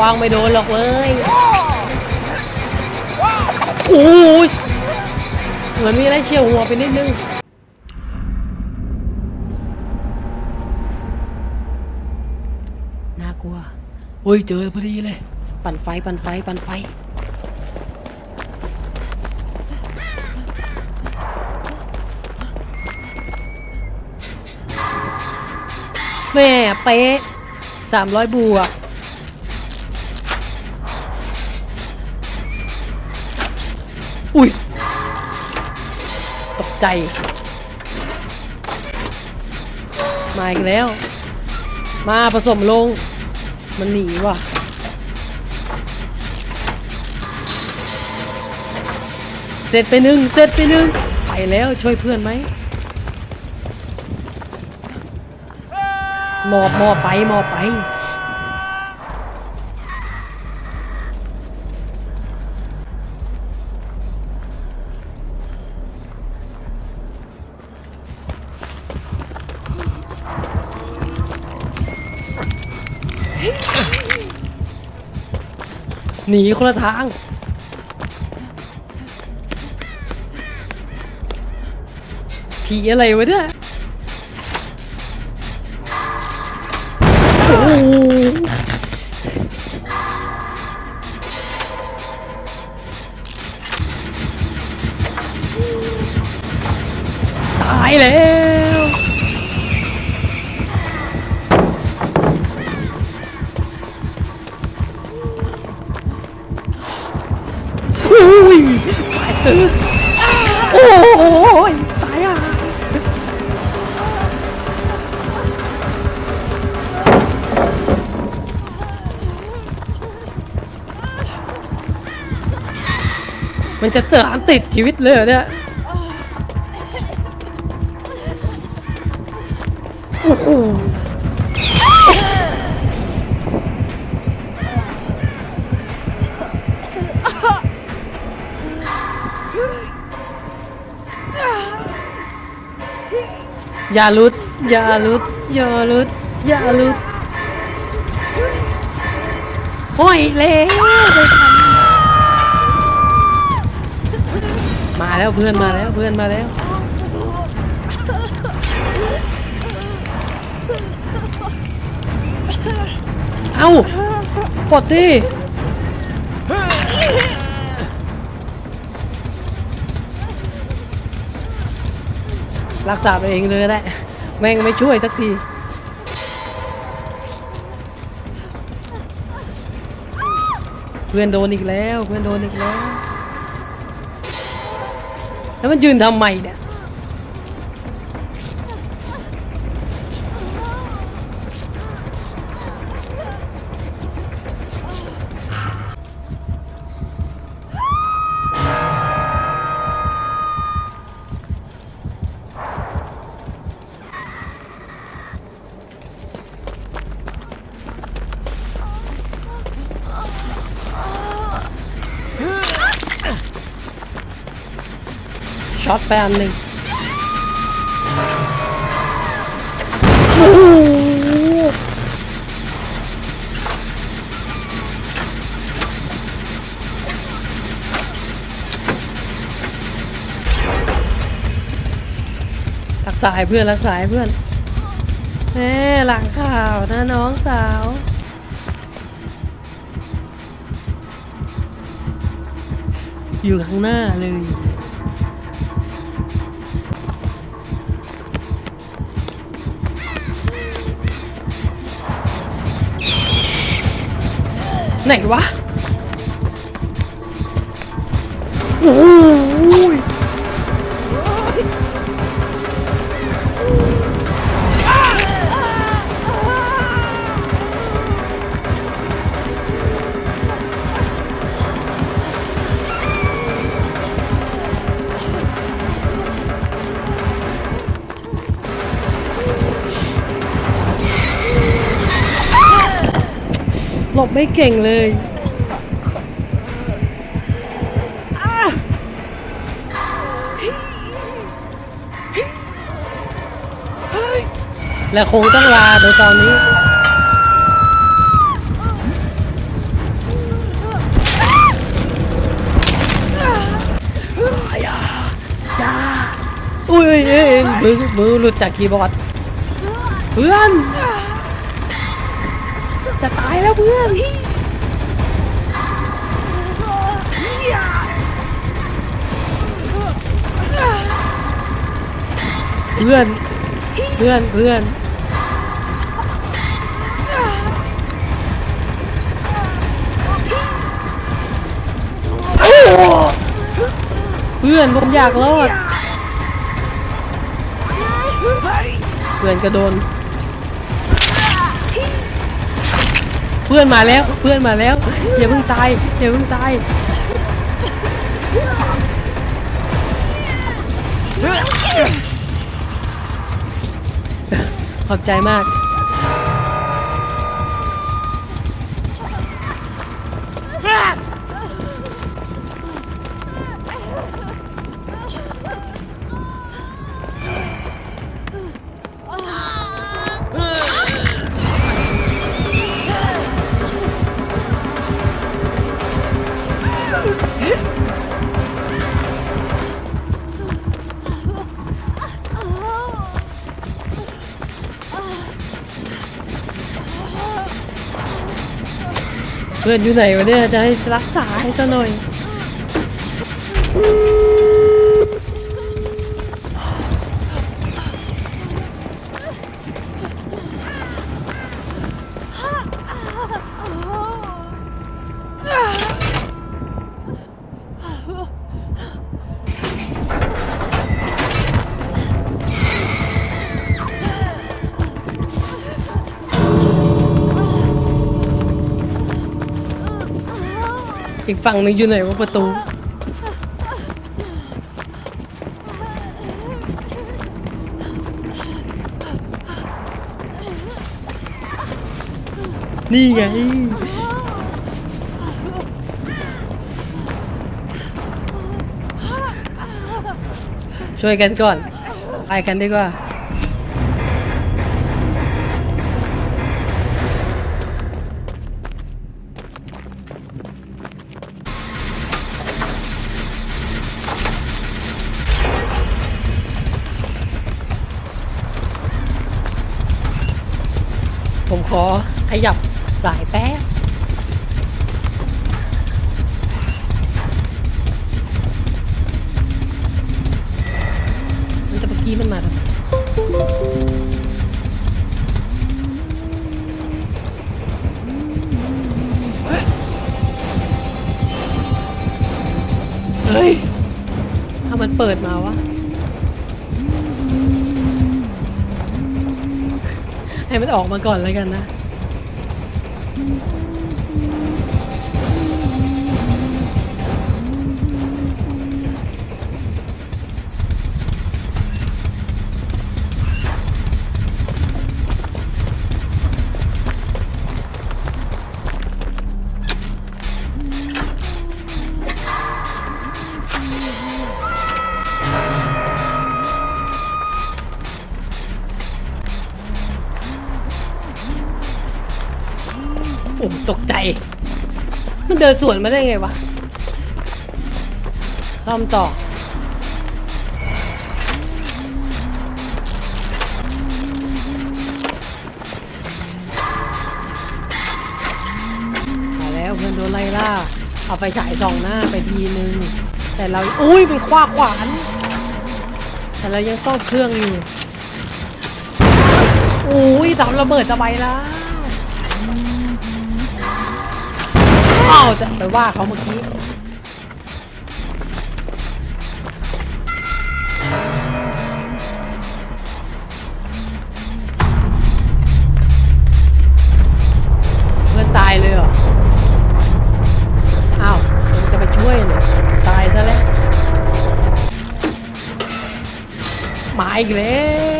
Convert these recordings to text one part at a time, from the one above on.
วางไม่โดนหรอกเลยโอ้ยเหมือนมีอะไรเฉียวหัวไปนิดนึงน่ากลัวเฮ้ยเจอพอดีเลย ปั่นไฟปั่นไฟปั่นไฟแม่เป๊ะ สามร้อยบวก อุ้ย ตกใจ มาอีกแล้ว มาผสมลง มันหนีว่ะเสร็จไปหนึ่งเสร็จไปหนึ่งไปแล้วช่วยเพื่อนไหม หมอบหมอบไปหมอบไป หนีคนละทางผีอะไรวะเนี่ย ตายแล้วโอ้ยตายเถอะ จะเจออันติดชีวิตเลยเหรอเนี่ย โอ้โหอย่าลุดอย่าลุดอย่าลุดอย่าลุดโอ้ยเละ แล้วเพื่อนมาแล้วเพื่อนมาแล้ว เอ้ากดดิรักษาไปเองเลยแหละแม่งไม่ช่วยสักที เพื่อนโดนอีกแล้ว เพื่อนโดนอีกแล้ว แล้ว ช็อตไปอันหนึ่งรักษาให้เพื่อนรักษาให้เพื่อนแหมหลังข่าวนะน้องสาวอยู่ข้างหน้าเลย ไหนวะโอ้ ไม่เก่งเลยและคงต้องลาโดยตอนนี้ อุ้ยเอ็งมือมือหลุดจากคีย์บอร์ด เพื่อน จะตายแล้วเพื่อนเพื่อน เพื่อน เพื่อนเพื่อนผมอยากรอด เพื่อนกระโดน พื่อนมาแล้วเพื่อนมาแล้วอย่าเพิ่งตายอย่าเพิ่งตายขอบใจมาก เพื่อนอยู่ไหนวะเนี่ยจะให้รักษาให้ซะหน่อย อีกฝั่งหนึ่งอยู่ไหนวะประตู นี่ไง ช่วยกันก่อน ไปกันดีกว่า ยับสายแป๊บมันจะเมื่อกี้มันมาทำไมเฮ้ยถ้ามันเปิดมาวะ ให้มันออกมาก่อนแล้วกันนะ นเดินสวนมาได้ไงวะซ่อมต่อมาแล้วเพื่อนโดนไล่ล่า เอาไปฉายส่องหน้าไปทีนึง แต่เรา อุ้ยเป็นคว้าขวาน แต่เรายังต้องเครื่องอยู่ อุ้ยเสาระเบิดจะไปแล้ว อ้าวจะไปว่าเขาเมื่อกี้เพื่อนตายเลยเหรอ อ้าวมันจะไปช่วยเลยตายซะแล้วมาอีกแล้ว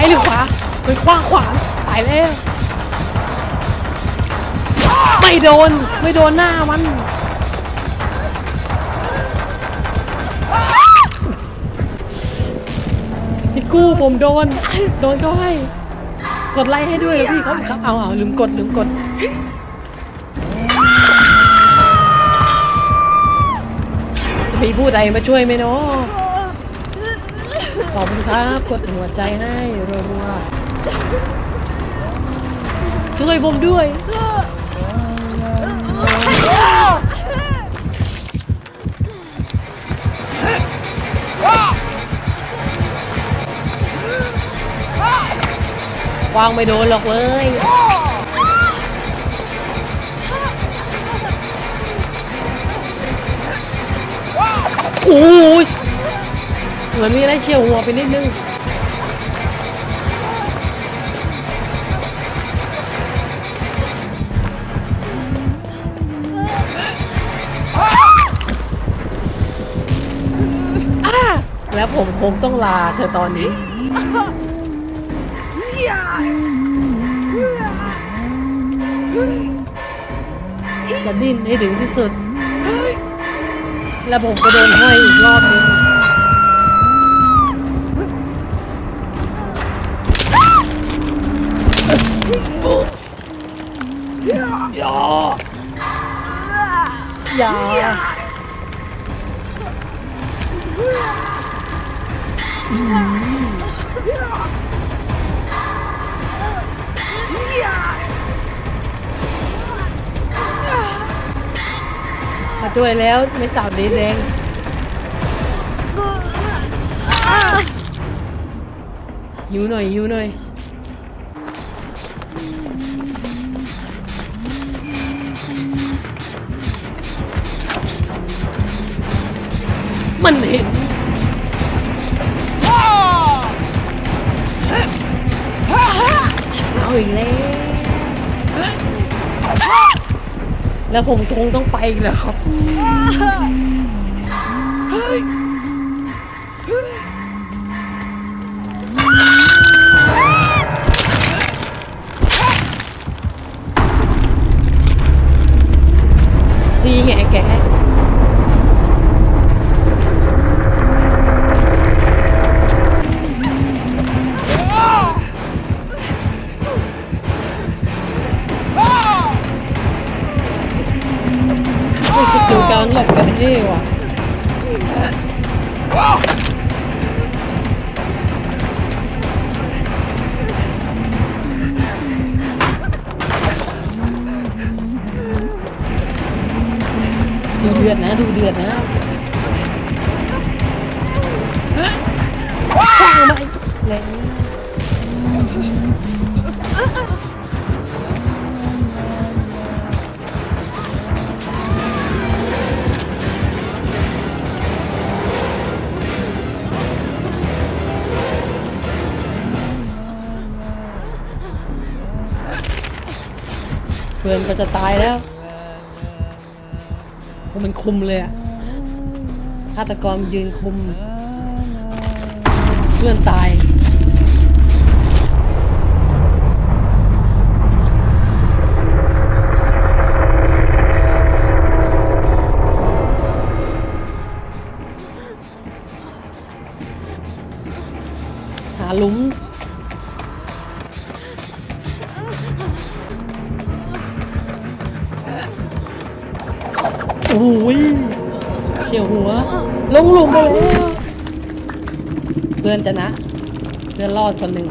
ายหรือขวาเฮ้ยขว้างขวางตายแล้ว ไม่โดน ไม่โดนหน้ามันพี่กู้ผมโดน โดนเขาให้ กดไลค์ให้ด้วยพี่เขาครับเอาเอาลืมกดลืมกดมีผู้ใดมาช่วยไหมเนาะ ขอบคุณครับกดหัวใจให้รัวๆช่วยผมด้วย วางไม่โดนหรอกเว้ยโอ้ย เหมือนมีอะไรเฉียวหัวไปนิดนึงแล้วผมคงต้องลาเธอตอนนี้ จะดิ้นให้ถึงที่สุด แล้วผมก็โดนห้อยอีกรอบนึง อย่าอย่ามาช่วยแล้วไม่สาวดีแดงหิวหน่อยหิวหน่อย มันเห็นเอาอีกแล้วแล้วผมคงต้องไปอีกแล้วครับ อดนะ ดูเดือดนะว้าวมาอีกแล้วเพื่อนก็จะตายแล้ว มมันคุมเลยอะฆาตกรยืนคุม เพื่อนตายือนจะนะ เพื่อนรอดคนหนึ่ง